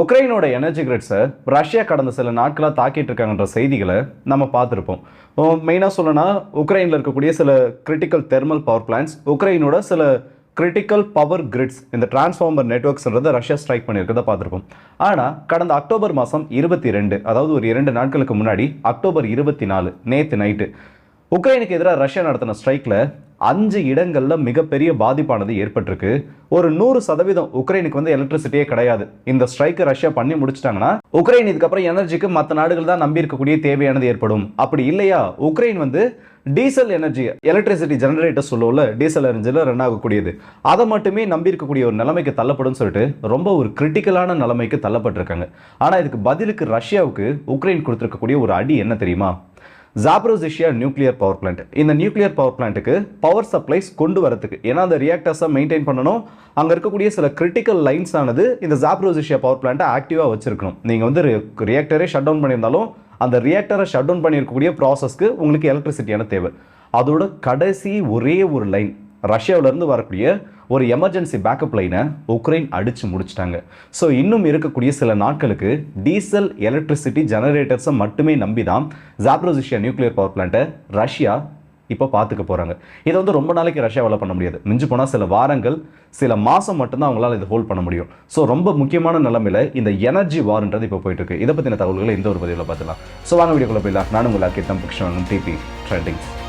உக்ரைனோட energy கிரிட்ஸை Russia கடந்த சில நாட்களாக தாக்கிட்டு இருக்காங்கன்ற செய்திகளை நம்ம பார்த்துருப்போம். மெயினாக சொல்லணும்னா உக்ரைனில் இருக்கக்கூடிய சில கிரிட்டிக்கல் தெர்மல் பவர் பிளான்ஸ் உக்ரைனோட சில கிரிட்டிக்கல் பவர் கிரிட்ஸ் இந்த டிரான்ஸ்ஃபார்மர் நெட்ஒர்க்ஸ்ன்றதை ரஷ்யா ஸ்ட்ரைக் பண்ணியிருக்கிறத பார்த்துருப்போம். ஆனால் கடந்த அக்டோபர் மாதம் இருபத்தி ரெண்டு அதாவது ஒரு இரண்டு நாட்களுக்கு முன்னாடி அக்டோபர் இருபத்தி நாலு நேற்று நைட்டு உக்ரைனுக்கு எதிராக ரஷ்யா நடத்தின ஸ்ட்ரைக்கில் அஞ்சு இடங்களில் மிகப்பெரிய பாதிப்பானது ஏற்பட்டிருக்கு. ஒரு நூறு சதவீதம் உக்ரைனுக்கு வந்து எலக்ட்ரிசிட்டியே கிடையாது. இந்த ஸ்ட்ரைக்கை ரஷ்யா பண்ணி முடிச்சிட்டாங்கன்னா உக்ரைன் இதுக்கப்புறம் எனர்ஜிக்கு மற்ற நாடுகள் தான் நம்பி இருக்கக்கூடிய தேவையானது ஏற்படும். அப்படி இல்லையா? உக்ரைன் வந்து டீசல் எனர்ஜி எலக்ட்ரிசிட்டி ஜெனரேட்டர் சொல்லுவோம்ல டீசல் எனர்ஜியில் ரன் ஆகக்கூடியது. அதை மட்டுமே நம்பியிருக்கக்கூடிய ஒரு நிலைமைக்கு தள்ளப்படும் சொல்லிட்டு ரொம்ப ஒரு கிரிட்டிக்கலான நிலைமைக்கு தள்ளப்பட்டிருக்காங்க. ஆனால் இதுக்கு பதிலுக்கு ரஷ்யாவுக்கு உக்ரைன் கொடுத்துருக்கக்கூடிய ஒரு அடி என்ன தெரியுமா? ஜாப்ரோசிஷியா நியூக்ளியர் பவர் பிளான்ட் இந்த நியூக்ளியர் பவர் பிளான்ட்டுக்கு பவர் சப்ளைஸ் கொண்டு வரதுக்கு. ஏன்னா அந்த ரியாக்டர்ஸை மெயின்டைன் பண்ணணும். அங்கே இருக்கக்கூடிய சில கிரிட்டிக்கல் லைன்ஸ் ஆனது இந்த ஜாப்ரோசிஷியா பவர் பிளான்ட்டை ஆக்டிவாக வச்சிருக்கணும். நீங்கள் வந்து ரியாக்டரே ஷட் டவுன் பண்ணியிருந்தாலும் அந்த ரியாக்டரை ஷட் டவுன் பண்ணியிருக்கக்கூடிய ப்ராசஸ்க்கு உங்களுக்கு எலக்ட்ரிசிட்டியான தேவை. அதோட கடைசி ஒரே ஒரு லைன் ரஷ்யாவிலேருந்து வரக்கூடிய ஒரு எமர்ஜென்சி பேக்கப் லைனை உக்ரைன் அடித்து முடிச்சிட்டாங்க. ஸோ இன்னும் இருக்கக்கூடிய சில நாட்களுக்கு டீசல் எலக்ட்ரிசிட்டி ஜெனரேட்டர்ஸை மட்டுமே நம்பி தான் ஜாப்ரோசிஷியா நியூக்ளியர் பவர் பிளான்ட்டை ரஷ்யா இப்போ பார்த்துக்க போகிறாங்க இதை வந்து ரொம்ப நாளைக்கு ரஷ்யாவால் பண்ண முடியாது. மிஞ்சு போனால் சில வாரங்கள் சில மாதம் மட்டும்தான் அவங்களால இதை ஹோல்ட் பண்ண முடியும். ஸோ ரொம்ப முக்கியமான நிலமையில் இந்த எனர்ஜி வார்ன்றது இப்போ போயிட்டுருக்கு. இதை பற்றின தகவல்களை இந்த ஒரு பதிவில் பார்த்துலாம் ஸோ வாங்க வீடியோக்குள்ள போயிடலாம். நானும் உங்களை கிட்டம் fiction DP trendings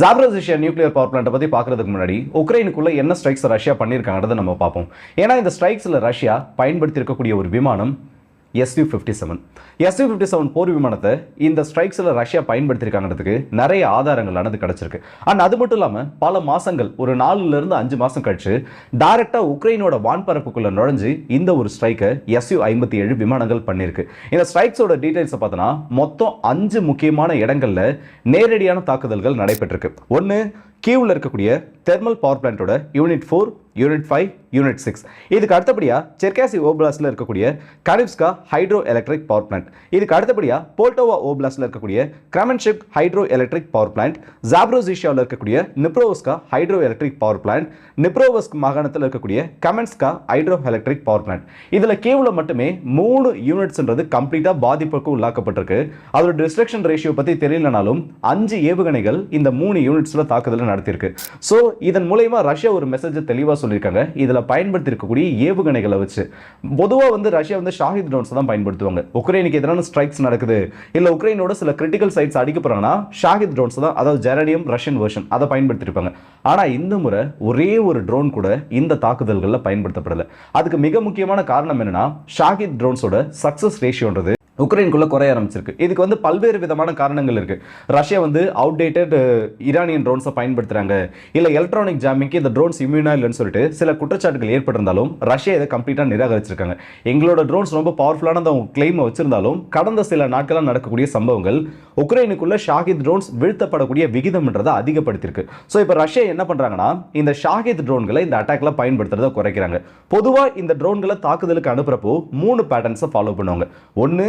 Zaporizhzhia nuclear power பிளான்ட்டை பற்றி பார்க்கறதுக்கு முன்னாடி உக்ரைனுக்குள்ள என்ன ஸ்ட்ரைக்ஸ் ரஷ்யா பண்ணியிருக்காங்கிறத நம்ம பார்ப்போம். ஏன்னா இந்த ஸ்ட்ரைக்ஸில் ரஷ்யா பயன்படுத்தி இருக்கக்கூடிய ஒரு விமானம் SU fifty seven. SU fifty seven போர் விமானத்தை இந்த ஸ்ட்ரைக்ஸில் ரஷ்யா பயன்படுத்தியிருக்காங்கிறதுக்கு நிறைய ஆதாரங்கள் ஆனது கிடச்சிருக்கு. அண்ட் அது மட்டும் இல்லாமல் பல மாதங்கள் ஒரு நாலுலேருந்து அஞ்சு மாதம் கழிச்சு டைரெக்டாக உக்ரைனோட வான்பரப்புக்குள்ளே நுழைஞ்சு இந்த ஒரு ஸ்ட்ரைக்கை எஸ்யூ ஐம்பத்தி ஏழு விமானங்கள் பண்ணியிருக்கு. இந்த ஸ்ட்ரைக்ஸோட டீட்டெயில்ஸை பார்த்தோன்னா மொத்தம் அஞ்சு முக்கியமான இடங்களில் நேரடியான தாக்குதல்கள் நடைபெற்றிருக்கு. ஒன்று கீவில் இருக்கக்கூடிய thermal power பிளான்ட்டோட unit four unit five unit six இதுக்கு அடுத்தபடியாக செர்காசி ஓபிளாஸில் இருக்கக்கூடிய கரிப்ஸ்கா ஹைட்ரோ எலக்ட்ரிக் பவர் பிளான்ட் இதுக்கு அடுத்தபடியாக போல்டோவா ஓபிளாஸில் இருக்கக்கூடிய கிரமன்ஷிப் ஹைட்ரோ எலக்ட்ரிக் பவர் பிளான்ட் ஜாப்ரோசிஷியாவில் இருக்கக்கூடிய Dniprovska hydro electric power plant Dniprovsk மாகாணத்தில் இருக்கக்கூடிய Kamenska hydro electric power plant இதில் கேவில் மட்டுமே மூணு யூனிட்ஸ்ன்றது கம்ப்ளீட்டாக பாதிப்புக்கு உள்ளாக்கப்பட்டிருக்கு. அதோட டிஸ்ட்ரக்ஷன் ரேஷியோ பற்றி தெரியலனாலும் அஞ்சு ஏவுகணைகள் இந்த மூணு யூனிட்ஸில் தாக்குதல் நடத்தியிருக்கு. ஸோ இதன் மூலயமா ரஷ்யா ஒரு மெசேஜை தெளிவாக சொல்லியிருக்காங்க. இதில் பயன்படுத்தி இருக்கக்கூடிய ஏவுகணைகளை வச்சு. பொதுவாக வந்து ரஷ்யா வந்து ஷாஹித் ட்ரோன்ஸ் தான் பயன்படுத்துவாங்க. உக்ரைனுக்கு எதிரான ஸ்ட்ரைக்ஸ் நடக்குது. இல்லை உக்ரைனோட சில கிரிட்டிக்கல் சைட்ஸ் அடிக்கப்படுறாங்கன்னா ஷாஹித் ட்ரோன்ஸ் தான் அதாவது ஜெரடியம் ரஷ்யன் வெர்ஷன் அதை பயன்படுத்தியிருப்பாங்க. ஆனால் இந்த முறை ஒரே ஒரு ட்ரோன் கூட இந்த தாக்குதல்களில் பயன்படுத்தப்படலை. அதுக்கு மிக முக்கியமான காரணம் என்னன்னா ஷாஹித் ட்ரோன்ஸோட சக்ஸஸ் ரேஷியோன்றது உக்ரைனுக்குள்ளே குறைய ஆரம்பிச்சிருக்கு. இதுக்கு வந்து பல்வேறு விதமான காரணங்கள் இருக்குது ரஷ்யா வந்து அவுடேட்டட் ஈரானியன் ட்ரோன்ஸை பயன்படுத்துகிறாங்க இல்லை எலக்ட்ரானிக் ஜாமிங்க்கு இந்த ட்ரோன்ஸ் இம்யூனா இல்லைன்னு சொல்லிட்டு சில குற்றச்சாட்டுகள் ஏற்பட்டிருந்தாலும் ரஷ்யா இதை கம்ப்ளீட்டாக நிராகரிச்சிருக்காங்க. எங்களோட ட்ரோன்ஸ் ரொம்ப பவர்ஃபுல்லான கிளைமை வச்சிருந்தாலும் கடந்த சில நாட்களாக நடக்கக்கூடிய சம்பவங்கள் உக்ரைனுக்குள்ளே ஷாஹித் ட்ரோன்ஸ் வீழ்த்தப்படக்கூடிய விகிதம்ன்றதை அதிகப்படுத்தியிருக்கு. ஸோ இப்போ ரஷ்யா என்ன பண்ணுறாங்கன்னா இந்த ஷாஹித் ட்ரோன்களை இந்த அட்டாக்ல பயன்படுத்துறதை குறைக்கிறாங்க. பொதுவாக இந்த ட்ரோன்களை தாக்குதலுக்கு அனுப்புறப்போ மூணு பேட்டர்ன்ஸை ஃபாலோ பண்ணுவாங்க. ஒன்று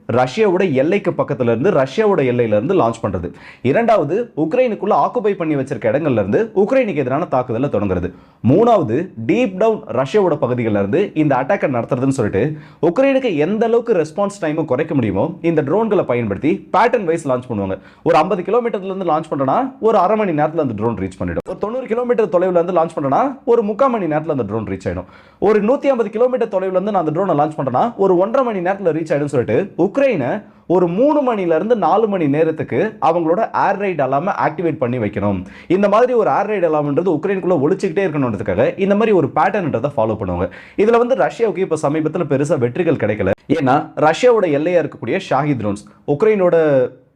ரஷ்யாவோட எல்லைக்கு பக்கத்துல இருந்து ரஷ்யாவோட எல்லையில இருந்து லான்ச் பண்றது. இரண்டாவது உக்ரைனுக்குள்ள ஆக்குபை பண்ணி வச்சிருக்க இடங்கள்ல இருந்து உக்ரைனுக்கு எதிரான தாக்குதலை தொடங்குறது. மூணாவது டீப் டவுன் ரஷ்யாவோட பகுதிகளில் இருந்து இந்த அட்டாக்கை நடத்துறதுன்னு சொல்லிட்டு உக்ரைனுக்கு எந்த அளவுக்கு ரெஸ்பான்ஸ் டைமை குறைக்க முடியுமோ இந்த ட்ரோன்களை பயன்படுத்தி பேட்டர்ன் வைஸ் லான்ச் பண்ணுவாங்க. ஒரு ஐம்பது கிலோமீட்டர்ல இருந்து லான்ச் பண்றனா ஒரு அரை மணி நேரத்தில் அந்த ட்ரோன் ரீச் பண்ணிடும். ஒரு தொண்ணூறு கிலோமீட்டர் தொலைவில் இருந்து லான்ச் பண்றனா ஒரு முக்கால் மணி நேரத்தில் அந்த ட்ரோன் ரீச் ஆயிடும். ஒரு நூத்தி ஐம்பது கிலோமீட்டர் தொலைவுலேருந்து நான் அந்த ட்ரோனை லான்ச் பண்றேன்னா ஒரு ஒன்றரை மணி நேரத்தில் ரீச் ஆயிடும் சொல்லிட்டு உக்ரைனை உக்ரைனை ஒரு மூணு மணில இருந்து நாலு மணி நேரத்துக்கு அவங்களோட ஏர் ரைட் அலாம ஆக்டிவேட் பண்ணி வைக்கணும். இந்த மாதிரி ஒரு ஏர் ரைட் அலாம்ன்றது உக்ரைனுக்குள்ளே ஒழிச்சிக்கிட்டே இருக்கணுன்றதுக்காக இந்த மாதிரி ஒரு பேட்டர்ன்றதை ஃபாலோ பண்ணுவாங்க. இதில் வந்து ரஷ்யாவுக்கு இப்போ சமீபத்தில் பெருசாக வெற்றிகள் கிடைக்கல. ஏன்னா ரஷ்யாவோட எல்லையாக இருக்கக்கூடிய ஷாஹித் ட்ரோன்ஸ் உக்ரைனோட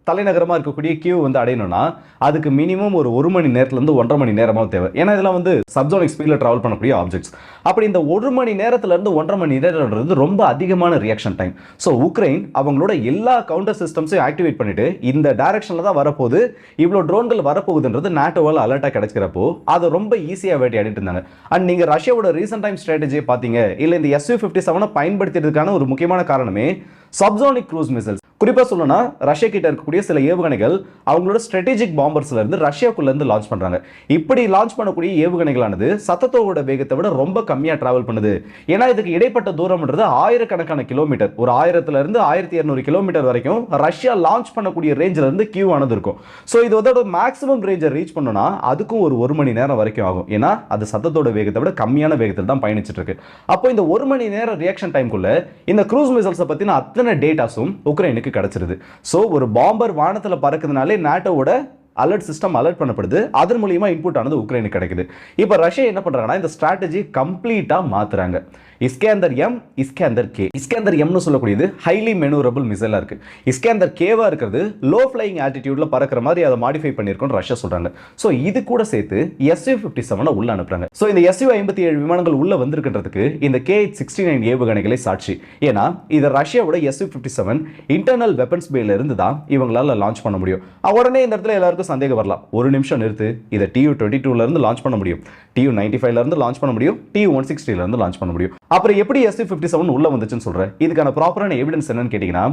தலைநகரமாக இருக்கக்கூடிய கியூ வந்து அடையணும்னா அதுக்கு மினிமம் ஒரு ஒரு மணி நேரத்துலேருந்து ஒன்றரை மணி நேரமாக தேவை. ஏன்னா இதெல்லாம் வந்து சப்சோனிக் ஸ்பீடில் ட்ராவல் பண்ணக்கூடிய ஆப்ஜெக்ட்ஸ் அப்படி இந்த ஒரு மணி நேரத்துலேருந்து ஒன்றரை மணி நேரம்ன்றது ரொம்ப அதிகமான ரியாக்ஷன் டைம் ஸோ உக்ரைன் அவங்களோட எல்லா கவுண்டர் சிஸ்டம்ஸையும் ஆக்டிவேட் பண்ணிட்டு இந்த டைரக்ஷனில் தான் வரப்போகுது. இவ்வளோ ட்ரோன்கள் வரப்போகுதுன்றது நாட்டோவால் அலர்ட்டாக கிடைச்சிக்கிறப்போ அதை ரொம்ப ஈஸியாக வேட்டையாடிட்டு இருந்தாங்க. அண்ட் நீங்கள் ரஷ்யாவோட ரீசெண்ட் டைம் ஸ்ட்ராட்டஜியை பார்த்தீங்க இல்லை இந்த எஸ்யூ ஃபிஃப்டி செவனை பயன்படுத்துறதுக்கான ஒரு முக்கியமான காரணமே சப்சோனிக் க்ரூஸ் மிசைல்ஸ் குறிப்பாக சொல்லணும்னா ரஷ்யா கிட்ட இருக்கக்கூடிய சில ஏவுகணைகள் அவங்களோட ஸ்ட்ராட்டஜிக் பாம்பர்ஸ்ல இருந்து ரஷ்யாக்குள்ளேருந்து லான்ச் பண்ணுறாங்க இப்படி லான்ச் பண்ணக்கூடிய ஏவுகணைகளானது சத்தத்தோட வேகத்தை விட ரொம்ப கம்மியாக டிராவல் பண்ணுது. ஏன்னா இதுக்கு இடைப்பட்ட தூரம்ன்றது ஆயிரக்கணக்கான கிலோமீட்டர் ஒரு ஆயிரத்துலேருந்து ஆயிரத்தி இரநூறு கிலோமீட்டர் வரைக்கும் ரஷ்யா லான்ச் பண்ணக்கூடிய ரேஞ்சில் இருந்து கியூ ஆனது இருக்கும். ஸோ இது அதோட மேக்ஸிமம் ரேஞ்சை ரீச் பண்ணோன்னா அதுக்கும் ஒரு ஒரு மணி நேரம் வரைக்கும் ஆகும். ஏன்னா அது சத்தத்தோட வேகத்தை விட கம்மியான வேகத்தில் தான் பயணிச்சிட்டு இருக்கு. அப்போ இந்த ஒரு மணி நேரம் ரியாக்ஷன் டைம்குள்ள இந்த க்ரூஸ் மிசல்ஸை பற்றின அத்தனை டேட்டாஸும் உக்ரைனுக்கு கிடைச்சிருது. ஸோ ஒரு பாம்பர் வானத்தில் பறக்குதுனாலே நாட்டோட அலர்ட் சிஸ்டம் அலர்ட் பண்ணப்படுது. அதன் மூலியமாக இன்புட் ஆனது உக்ரைனுக்கு கிடைக்குது. இப்போ ரஷ்யா என்ன பண்ணுறாங்கன்னா இந்த ஸ்ட்ராட்டஜி கம்ப்ளீட்டா மாத்துறாங்க. இஸ்கேந்தர் எம் இஸ்கேந்தர் கே இஸ்கேந்தர் எம்னு சொல்லக்கூடியது ஹைலி மெனூரபிள் மிசைலாக இருக்குது இஸ்கேந்தர் கேவாக இருக்கிறது லோ ஃப்ளைங் ஆட்டிடியூடில் பறக்கிற மாதிரி அதை மாடிஃபை பண்ணியிருக்கோம் ரஷ்யா சொல்றாங்க. ஸோ இது கூட சேர்த்து எஸ்யூ ஃபிஃப்டி செவனை உள்ள அனுப்புறாங்க. ஸோ இந்த எஸ்யூ ஐம்பத்தி ஏழு விமானங்கள் உள்ள வந்திருக்கின்றதுக்கு இந்த கே சிக்ஸ்டி நைன் ஏவுகணைகளை சாட்சி. ஏன்னா இது ரஷ்யாவோட SU fifty seven internal weapons பேல இருந்து தான் இவங்களால லான்ச் பண்ண முடியும். உடனே இந்த இடத்துல எல்லாருக்கும் சந்தேகம் வரலாம் ஒரு நிமிஷம் நிறுத்து. இதை டியூ டுவெண்ட்டி டூலேருந்து லான்ச் பண்ண முடியும். டியூ நைன்டி ஃபைவ்லேருந்து லான்ச் பண்ண முடியும். டியூ ஒன் சிக்ஸ்டிலேருந்து லான்ச் பண்ண முடியும். அப்புறம் எப்படி எஸ்யூ ஃபிஃப்டி செவன் உள்ள வந்துச்சுன்னு சொல்றேன் இதுக்கான ப்ராப்பரான எவிடன்ஸ் என்னன்னு கேட்டிங்கன்னா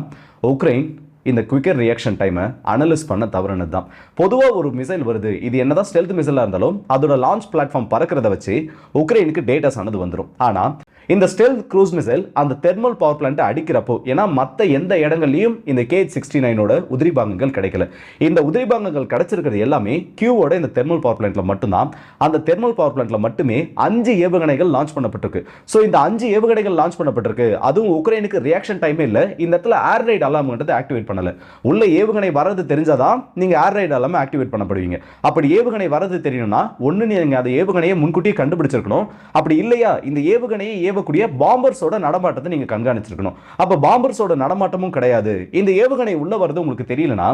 உக்ரைன் இந்த குவிக்கர் ரியாக்ஷன் டைமை அனலிஸ் பண்ண தவறுனது தான் பொதுவாக ஒரு மிசைல் வருது இது என்னதான் ஸ்டெல்த் மிசைலாக இருந்தாலும் அதோட லான்ச் பிளாட்ஃபார்ம் பறக்கிறத வச்சு உக்ரைனுக்கு டேட்டாஸ் ஆனது வந்துடும் ஆனால் இந்த ஸ்டெல்த் க்ரூஸ் மிசைல் அந்த தெர்மல் பவர் பிளான்ட்டை அடிக்கிறப்போ ஏன்னா மற்ற எந்த இடங்கள்லையும் இந்த கே சிக்ஸ்டி நைனோட உதிரிபாகங்கள் கிடைக்கல. இந்த உதிரி பாகங்கள் கிடைச்சிருக்கிறது எல்லாமே கியூவோட இந்த தெர்மல் பவர் பிளான்ட்ல மட்டும்தான். அந்த தெர்மல் பவர் பிளான்ட்ல மட்டுமே அஞ்சு ஏவுகணைகள் லான்ச் பண்ணப்பட்டிருக்கு. ஸோ இந்த அஞ்சு ஏவுகணைகள் லான்ச் பண்ணப்பட்டிருக்கு. அதுவும் உக்ரைனுக்கு ரியாக்ஷன் டைமே இல்லை இந்த இடத்துல ஏர் ரைட் அலாம்ன்றது ஆக்டிவேட் பண்ணலை. உள்ள ஏவுகணை வரது தெரிஞ்சாதான் நீங்க ஏர் ரைட் எல்லாமே ஆக்டிவேட் பண்ணப்படுவீங்க. அப்படி ஏவுகணை வரது தெரியணும்னா ஒன்று நீங்க அந்த ஏவுகணையை முன்கூட்டியே கண்டுபிடிச்சிருக்கணும். அப்படி இல்லையா இந்த ஏவுகணையை ஏவக்கூடிய பாம்பர்ஸோட நடமாட்டத்தை நீங்கள் கண்காணிச்சிருக்கணும். அப்போ பாம்பர்ஸோட நடமாட்டமும் கிடையாது. இந்த ஏவுகணை உள்ள வரது உங்களுக்கு தெரியலனா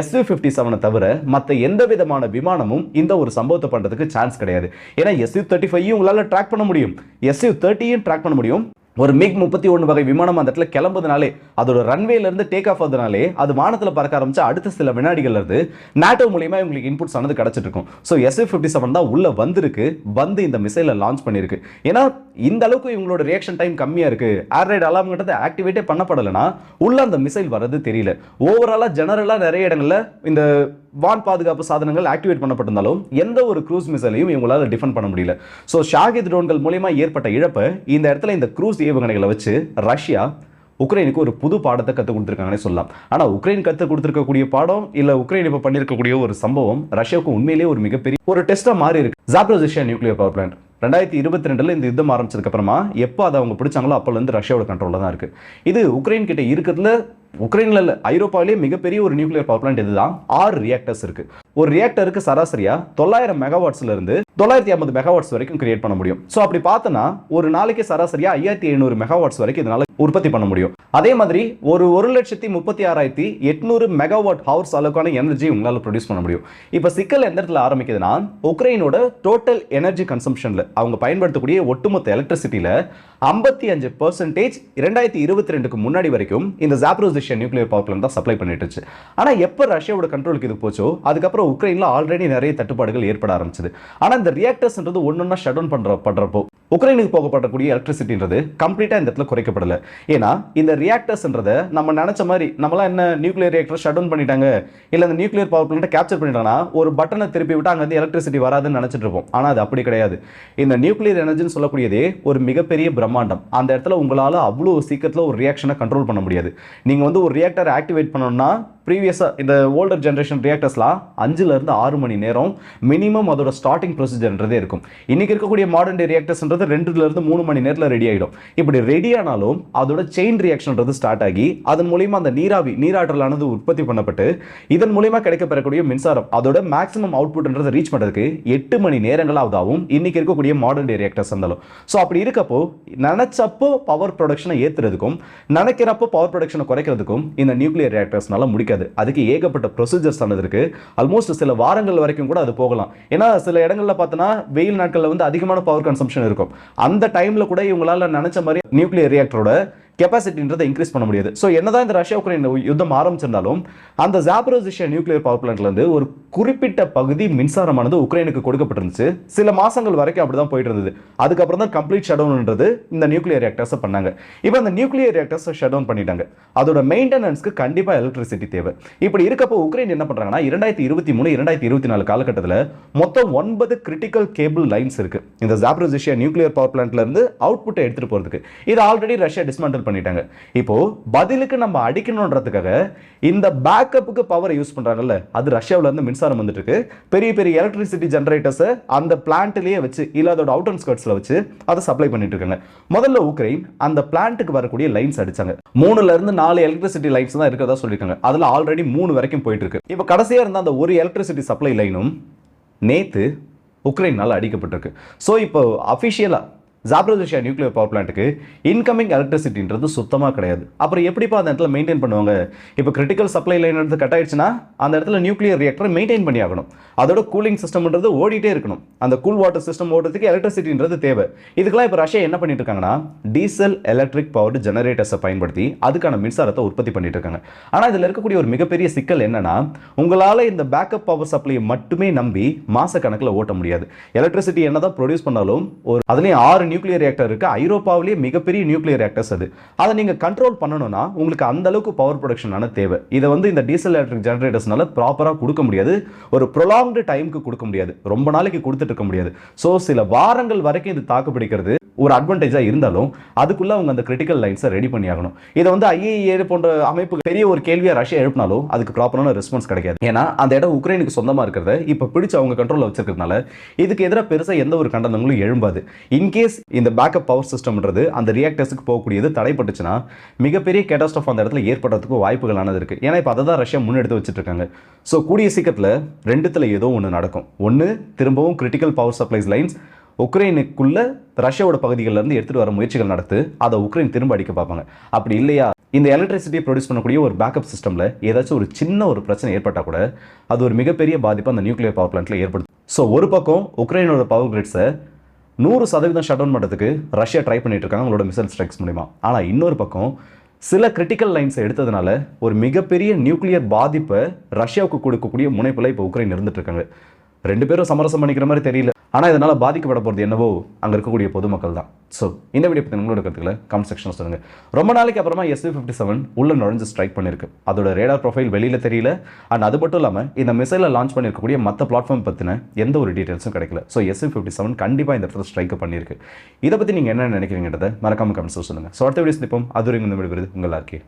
எஸ்யூ ஃபிஃப்டி செவனை தவிர மற்ற எந்த விதமான விமானமும் இந்த ஒரு சம்பவத்தை பண்ணுறதுக்கு சான்ஸ் கிடையாது. ஏன்னா எஸ்யூ தேர்ட்டி ஃபைவ் உங்களால் ட்ராக் பண்ண முடியும். எஸ்யூ தேர்ட்டியும் ட்ராக் பண்ண முடியும். ஒரு மிக் முப்பத்தி ஒன்று வகை விமானம் அந்த இடத்துல கிளம்புனாலே அதோட ரன்வேலேருந்து டேக் ஆஃப் ஆகுதுனாலே அது வானத்தில் பறக்க ஆரம்பிச்சு அடுத்த சில வினாடிகள்லேருந்து நாட்டோ மூலியமாக இவங்களுக்கு இன்புட்ஸ் ஆனது கிடச்சிட்டு இருக்கும். ஸோ எஸ்எஃப் ஃபிஃப்டி செவன் தான் உள்ளே வந்திருக்கு வந்து இந்த மிசைலை லான்ச் பண்ணியிருக்கு. ஏன்னா இந்த அளவுக்கு இவங்களோட ரியாக்ஷன் டைம் கம்மியா இருக்கு. ஏர் ரைட் அலாம்ங்கிறது ஆக்டிவேட்டே பண்ணப்படலைன்னா உள்ள அந்த மிசைல் வர்றது தெரியல. ஓவராலா ஜெனரலாக நிறைய இடங்கள்ல இந்த வான் பாதுகாப்பு சாதனங்கள் ஆக்டிவேட் பண்ணப்பட்டிருந்தாலும் எந்த ஒரு க்ரூஸ் மிசைலையும் இவங்களால டிஃபெண்ட் பண்ண முடியல. ஸோ ஷாகித் ட்ரோன்கள் மூலியமா ஏற்பட்ட இழப்பை இந்த இடத்துல இந்த க்ரூஸ் ஏவுகணைகளை வச்சு ரஷ்யா உக்ரைனுக்கு ஒரு புது பாடத்தை கற்றுக் கொடுத்துருக்காங்கன்னே சொல்லலாம். ஆனால் உக்ரைன் கற்றுக் கொடுத்துருக்கக்கூடிய பாடம் இல்லை உக்ரைன் இப்போ பண்ணியிருக்கக்கூடிய ஒரு சம்பவம் ரஷ்யாவுக்கு உண்மையிலேயே ஒரு மிகப்பெரிய ஒரு டெஸ்ட்டாக மாறி இருக்கு ஜாப்ரோசிஷியா நியூக்ளியர் பவர் பிளான்ட் ரெண்டாயிரத்தி இருபத்தி ரெண்டில் இந்த யுத்தம் ஆரம்பிச்சதுக்கப்புறமா எப்போ அதை அவங்க பிடிச்சாங்களோ அப்போலேருந்து ரஷ்யாவோட கண்ட்ரோலில் தான் இருக்குது இது உக்ரைன் கிட்ட இருக்கிறதுல உக்ரைன்ல இல்லை ஐரோப்பாவிலேயே மிகப்பெரிய ஒரு நியூக்ளியர் பவர் பிளான்ட் இதுதான். ஆறு ரியாக்டர்ஸ் இருக்கு. ஒரு ரியாக்டருக்கு சராசரியா தொள்ளாயிரம் மெகாவாட்ஸ்ல இருந்து தொள்ளாயிரத்தி ஐம்பது மெகாவாட்ஸ் வரைக்கும் கிரியேட் பண்ண முடியும். ஸோ அப்படி பார்த்தோன்னா ஒரு நாளைக்கு சராசரியா ஐயாயிரத்தி எழுநூறு மெகாவாட்ஸ் வரைக்கும் இதனால உற்பத்தி பண்ண முடியும். அதே மாதிரி ஒரு ஒரு லட்சத்தி முப்பத்தி ஆறாயிரத்தி எட்நூறு மெகாவாட் ஹவர்ஸ் அளவுக்கான எனர்ஜி உங்களால் ப்ரொடியூஸ் பண்ண முடியும். இப்போ சிக்கல் எந்த இடத்துல ஆரம்பிக்குதுன்னா உக்ரைனோட டோட்டல் எனர்ஜி கன்சம்ஷன்ல அவங்க பயன்படுத்தக்கூடிய ஒட்டுமொத்த எலக்ட்ரிசிட்டியில ஐம்பத்தி அஞ்சு பர்சன்டேஜ் இரண்டாயிரத்தி இருபத்தி ரெண்டுக்கு முன்னாடி வரைக்கும் இந்த ரஷ்யா நியூக்ளியர் பவர் பிளான் தான் சப்ளை பண்ணிட்டு இருந்துச்சு. ஆனா எப்போ ரஷ்யாவோட கண்ட்ரோலுக்கு இது போச்சோ அதுக்கப்புறம் உக்ரைன்ல ஆல்ரெடி நிறைய தட்டுப்பாடுகள் ஏற்பட ஆரம்பிச்சது. ஆனா இந்த ரியாக்டர்ஸ்ன்றது ஒன்னொன்னா ஷட் டவுன் பண்ற பண்றப்போ உக்ரைனுக்கு போகப்படக்கூடிய எலக்ட்ரிசிட்டின்றது கம்ப்ளீட்டா இந்த இடத்துல குறைக்கப்படல. ஏன்னா இந்த ரியாக்டர்ஸ்ன்றதை நம்ம நினைச்ச மாதிரி நம்மளாம் என்ன நியூக்ளியர் ரியாக்டர் ஷட் டவுன் பண்ணிட்டாங்க இல்ல இந்த நியூக்ளியர் பவர் பிளான்ட் கேப்சர் பண்ணிட்டாங்கன்னா ஒரு பட்டனை திருப்பி விட்டு அங்க இருந்து எலக்ட்ரிசிட்டி வராதுன்னு நினைச்சிட்டு இருப்போம். ஆனா அது அப்படி கிடையாது. இந்த நியூக்ளியர் எனர்ஜின்னு சொல்லக்கூடியதே ஒரு மிகப்பெரிய பிரம்மாண்டம். அந்த இடத்துல உங்களால அவ்வளோ சீக்கிரத்துல ஒரு ரியாக்ஷனை கண்ட்ரோல் பண்ண முடியாது. நீங்க வந்து ஒரு ரியாக்டர் ஆக்டிவேட் பண்ணோம்னா ப்ரீவியஸாக இந்த ஓல்டர் ஜென்ரேஷன் ரியாக்டர்ஸ்லாம் அஞ்சுலேருந்து ஆறு மணி நேரம் மினிமம் அதோட ஸ்டார்டிங் ப்ரொசீஜர்ன்றதே இருக்கும். இன்றைக்கி இருக்கக்கூடிய மாடர்ன் டே ரியாக்டர்ஸ்ன்றது ரெண்டுலேருந்து மூணு மணி நேரத்தில் ரெடி ஆகிடும் இப்படி ரெடி ஆனாலும் அதோட செயின் ரியாக்ஷன்றது ஸ்டார்ட் ஆகி அதன் மூலியமாக அந்த நீராவி நீராற்றலானது உற்பத்தி பண்ணப்பட்டு இதன் மூலியமாக கிடைக்கப்பெறக்கூடிய மின்சாரம் அதோட மேக்ஸிமம் அவுட்புட்ன்றது ரீச் பண்ணுறதுக்கு எட்டு மணி நேரங்களாவது ஆகும் இருக்கக்கூடிய மாடர்ன் டே ரியாக்டர்ஸ் இருந்தாலும். ஸோ அப்படி இருக்கப்போ நினச்சப்போ பவர் ப்ரொடக்ஷனை ஏற்றுறதுக்கும் நினைக்கிறப்போ பவர் ப்ரொடக்ஷனை குறைக்கிறதுக்கும் இந்த நியூக்ளியர் ரியாக்டர்ஸ்னால முடிக்காது. அதுக்கு ஏகப்பட்ட ப்ரொசீஜர்ஸ் ஆனது இருக்கு. ஆல்மோஸ்ட் சில வாரங்கள் வரைக்கும் கூட அது போகலாம். ஏன்னா சில இடங்கள்ல பார்த்தோன்னா வெயில் நாட்களில் வந்து அதிகமான பவர் கன்சம்ஷன் இருக்கும். அந்த டைம்ல கூட இவங்களால நினைச்ச மாதிரி நியூக்ளியர் ரியாக்டரோட கெப்பாசிட்டின்றதை இன்க்ரீஸ் பண்ண முடியாது. ஸோ என்னதான் இந்த ரஷ்யா உக்ரைன் யுத்தம் ஆரம்பிச்சிருந்தாலும் அந்த ஜாப்ரோசிஷியா நியூக்ளியர் பவர் பிளான்ட்லேருந்து ஒரு குறிப்பிட்ட பகுதி மின்சாரமானது உக்ரைனுக்கு கொடுக்கப்பட்டிருந்துச்சு. சில மாசங்கள் வரைக்கும் அப்படிதான் போயிட்டு இருந்தது அதுக்கப்புறம் தான் கம்ப்ளீட் ஷடவுன்ன்றது இந்த நியூக்ளியர் ரியாக்டர்ஸை பண்ணாங்க. இப்போ அந்த நியூக்ளியர் ரியாக்டர்ஸை ஷட் டவுன் பண்ணிட்டாங்க. அதோட மெயின்டெனன்ஸ்க்கு கண்டிப்பாக எலக்ட்ரிசிட்டி தேவை. இப்படி இருக்கப்போ உக்ரைன் என்ன பண்ணுறாங்கன்னா இரண்டாயிரத்தி இருபத்தி மூணு இரண்டாயிரத்தி இருபத்தி நாலு காலகட்டத்தில் மொத்தம் ஒன்பது கிரிட்டிக்கல் கேபிள் லைன்ஸ் இருக்குது இந்த ஜாப்ரோசிஷியா நியூக்ளியர் பவர் பிளான்ட்லேருந்து அவுட்புட்டை எடுத்துகிட்டு போகிறதுக்கு இது ஆல்ரெடி ரஷ்யா டிஸ்மேண்டில் பண்ணிட்டாங்க. இப்போ பதிலுக்கு நம்ம அடிக்கணுன்றதுக்காக இந்த பேக்கப்புக்கு பவர் யூஸ் பண்றாங்கல்ல அது ரஷ்யாவுல இருந்து மின்சாரம் வந்துட்டு பெரிய பெரிய எலக்ட்ரிசிட்டி ஜெனரேட்டர்ஸை அந்த பிளான்ட்லயே வச்சு இல்ல அதோட அவுட் அண்ட் ஸ்கர்ட்ஸ்ல வச்சு அதை சப்ளை பண்ணிட்டு இருக்காங்க. முதல்ல உக்ரைன் அந்த பிளான்ட்டுக்கு வரக்கூடிய லைன்ஸ் அடிச்சாங்க. மூணுல இருந்து நாலு எலக்ட்ரிசிட்டி லைன்ஸ் தான் இருக்கிறதா சொல்லியிருக்காங்க. அதுல ஆல்ரெடி மூணு வரைக்கும் போயிட்டு இருக்கு. இப்போ கடைசியா இருந்த அந்த ஒரு எலக்ட்ரிசிட்டி சப்ளை லைனும் நேத்து உக்ரைனால் அடிக்கப்பட்டிருக்கு. ஸோ இப்போ அஃபிஷியலாக ஜாப்ரோசியா நியூக்ளியர் பவர் பிளான்ட்டுக்கு இன்கமிங் எலக்ட்ரிசிட்டின்றது சுத்தமாக கிடையாது. அப்புறம் எப்படிப்பா அந்த இடத்துல மெயின்டைன் பண்ணுவாங்க? இப்போ கிரிட்டிக்கல் சப்ளை லைன் எடுத்து கட் ஆயிடுச்சுன்னா அந்த இடத்துல நியூக்ளியர் ரியாக்டர் மெயின்டைன் பண்ணி ஆகணும். அதோட கூலிங் சிஸ்டம்ன்றது ஓடிட்டே இருக்கணும். அந்த கூல் வாட்டர் சிஸ்டம் ஓடுறதுக்கு எலக்ட்ரிசிட்டின்றது தேவை. இதுக்கெல்லாம் இப்போ ரஷ்யா என்ன பண்ணிட்டு இருக்காங்கன்னா டீசல் எலக்ட்ரிக் பவர் ஜெனரேட்டர்ஸை பயன்படுத்தி அதுக்கான மின்சாரத்தை உற்பத்தி பண்ணிட்டு இருக்காங்க. ஆனால் இதில் இருக்கக்கூடிய ஒரு மிகப்பெரிய சிக்கல் என்னன்னா உங்களால் இந்த பேக்கப் பவர் சப்ளையை மட்டுமே நம்பி மாச கணக்கில் ஓட்ட முடியாது. எலக்ட்ரிசிட்டி என்னதான் ப்ரொடியூஸ் பண்ணாலும் ஒரு அதுலேயும் ஆறு நியூக்ளியர் ரியாக்டர் இருக்கு. ஐரோப்பாவிலேயே மிகப்பெரிய நியூக்ளியர் ரியாக்டர்ஸ் அது. அதை நீங்கள் கண்ட்ரோல் பண்ணணும்னா உங்களுக்கு அந்த அளவுக்கு பவர் ப்ரொடக்ஷனான தேவை. இதை வந்து இந்த டீசல் எலக்ட்ரிக் ஜெனரேட்டர்ஸ்னால ப்ராப்பராக கொடுக்க முடியாது. ஒரு ப்ரொலாங்டு டைமுக்கு கொடுக்க முடியாது. ரொம்ப நாளைக்கு கொடுத்துட்டு இருக்க முடியாது. ஸோ சில வாரங்கள் வரைக்கும் இது தாக்கு பிடிக்கிறது ஒரு அட்வான்டேஜாக இருந்தாலும் அதுக்குள்ளே அவங்க அந்த கிரிட்டிக்கல் லைன்ஸை ரெடி பண்ணி ஆகணும். இதை வந்து ஐஏஏ போன்ற அமைப்பு பெரிய ஒரு கேள்வியை ரஷ்யா எழுப்பினாலும் அதுக்கு ப்ராப்பரான ரெஸ்பான்ஸ் கிடைக்காது. ஏன்னா அந்த இடம் உக்ரைனுக்கு சொந்தமாக இருக்கிறத இப்போ பிடிச்சு அவங்க கண்ட்ரோலில் வச்சிருக்கிறதுனால இதுக்கு எதிராக பெருசாக எந்த ஒரு கண்டனங்களும் எழும்பாது. இன்கேஸ் இந்த பேக்கப் பவர் சிஸ்டம்ன்றது அந்த ரியாக்டர்ஸுக்கு போகக்கூடியது தடைப்பட்டுச்சுன்னா மிகப்பெரிய கேட்டாஸ்டாஃப் அந்த இடத்துல ஏற்படுறதுக்கு வாய்ப்புகளானது இருக்குது ஏன்னா இப்போ அதை தான் ரஷ்யா முன்னெடுத்து வச்சுட்டு இருக்காங்க ஸோ கூடிய சீக்கிரத்தில் ரெண்டுத்தில் ஏதோ ஒன்று நடக்கும். ஒன்று திரும்பவும் கிரிட்டிக்கல் பவர் சப்ளைஸ் லைன்ஸ் உக்ரைனுக்குள்ள ரஷ்யாவோட பகுதிகளிலிருந்து எடுத்துகிட்டு வர முயற்சிகள் நடத்து அதை உக்ரைன் திரும்ப அடிக்க பார்ப்பாங்க. அப்படி இல்லையா? இந்த எலக்ட்ரிசிட்டியை ப்ரொடியூஸ் பண்ணக்கூடிய ஒரு பேக்கப் சிஸ்டமில் ஏதாச்சும் ஒரு சின்ன ஒரு பிரச்சனை ஏற்பட்டால் கூட அது ஒரு மிகப்பெரிய பாதிப்பு அந்த நியூக்ளியர் பவர் பிளான்ட்டில் ஏற்படுத்தும். ஸோ ஒரு பக்கம் உக்ரைனோட பவர் கிரிட்ஸை நூறு சதவீதம் ஷட் டவுன் பண்ணுறதுக்கு ரஷ்யா ட்ரை பண்ணிட்டு இருக்காங்க அவங்களோட மிசைல் ஸ்ட்ரைக்ஸ் மூலிமா ஆனால் இன்னொரு பக்கம் சில கிரிட்டிக்கல் லைன்ஸை எடுத்ததுனால ஒரு மிகப்பெரிய நியூக்ளியர் பாதிப்பை ரஷ்யாவுக்கு கொடுக்கக்கூடிய முனைப்பில் இப்போ உக்ரைன் இருந்துட்டு இருக்காங்க. ரெண்டு பேரும் சமரசம் பண்ணிக்கிற மாதிரி தெரியல. ஆனால் இதனால் பாதிக்கப்பட போகிறது என்னவோ அங்கே இருக்கக்கூடிய பொதுமக்கள் தான். ஸோ இந்த வீடியோ பற்றி உங்களோட கருத்துக்களை கமெண்ட் செக்ஷனில் சொல்லுங்கள் ரொம்ப நாளைக்கு அப்புறமா எஸ்வி ஃபிஃப்டி செவன் உள்ள நுழைஞ்சு ஸ்ட்ரைக் பண்ணியிருக்கு அதோட ரேடார் ப்ரொஃபைல் வெளியில் தெரியல. அண்ட் அது மட்டும் இல்லாமல் இந்த மிசைலை லான்ச் பண்ணியிருக்கக்கூடிய மற்ற பிளாட்ஃபார்ம் பற்றின எந்த ஒரு டீட்டெயில்ஸும் கிடைக்கல. ஸோ எஸ்வி ஃபிஃப்டி செவன் கண்டிப்பாக இந்த இடத்துல ஸ்ட்ரைக் பண்ணியிருக்கு. இதை பற்றி நீங்கள் என்ன நினைக்கிறீங்கன்றத மறக்காம கமெண்ட்ஸ் சொல்லுங்கள் ஸோ அடுத்த வீடியோ சந்திப்போம். அது வரைக்கும் இந்த விடுவது உங்கள் இருக்கே